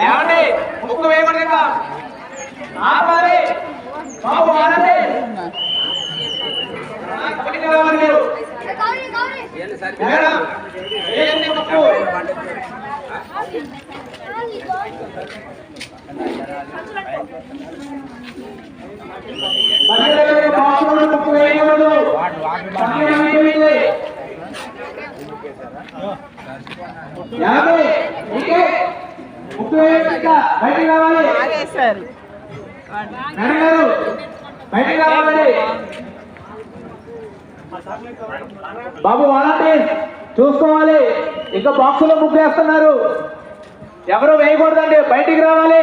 ఏమండి? ముక్కు వేయకూడదు ఆపాలి. బాబు ఆడండి. రావాలి మీరు మేడం వేయండి ముక్కు ముక్కు వేయకూడదు సమయం అయిపోయింది. యాభై నీకే ముక్కు వేయండి ఇంకా బయటికి రావాలి ఆగేశారు. మేడం గారు బయటికి రావాలి. బాబు వాలంటీర్ చూసుకోవాలి. ఇంకా బాక్సులో ముగ్గు వేస్తున్నారు ఎవరు వేయకూడదండి బయటికి రావాలి.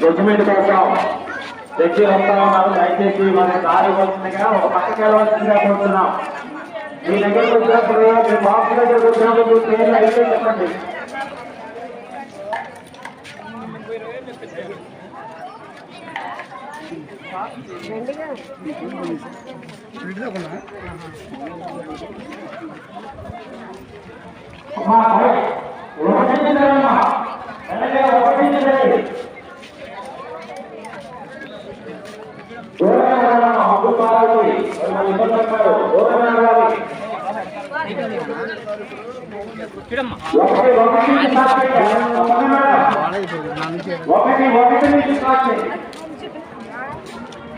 జడ్జిమెంట్ కోసం జడ్జి వస్తా ఉన్నారు. దయచేసి మన దారి వస్తుందిగా ఒక పక్కకి వెళ్ళవలసిందిగా కోరుతున్నాం. మీ దగ్గరకు వచ్చినప్పుడు మీ బాక్స్ దగ్గరకు వచ్చినప్పుడు పేర్లు అయితే చెప్పండి. చిన్నదమ్మా. వెనకే ఒకటి ఒకటి నుంచి స్టార్ట్ చేయండి.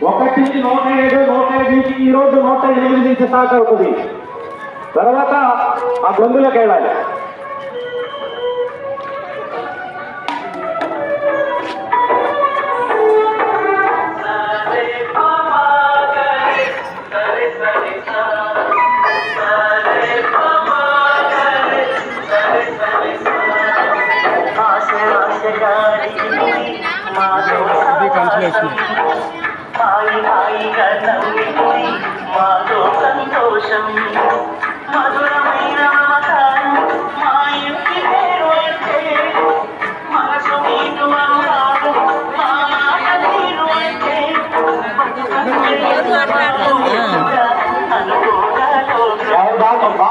ఒకటి నుంచి నూట ఏడు నూట ఐదు నుంచి ఈ రోజు నూట ఎనిమిది నుంచి స్టార్ట్ అవుతుంది తర్వాత ఆ గొంతులోకి వెళ్ళాలి హాయిగా నవ్విపోయి మాతో సంతోషం మధురమైన మమకారం మా ఇంటి పేరు అంటే మనసు నీకు అనురాగం మా మాట తీరు అంటే అనుకోగా లోకం బాగా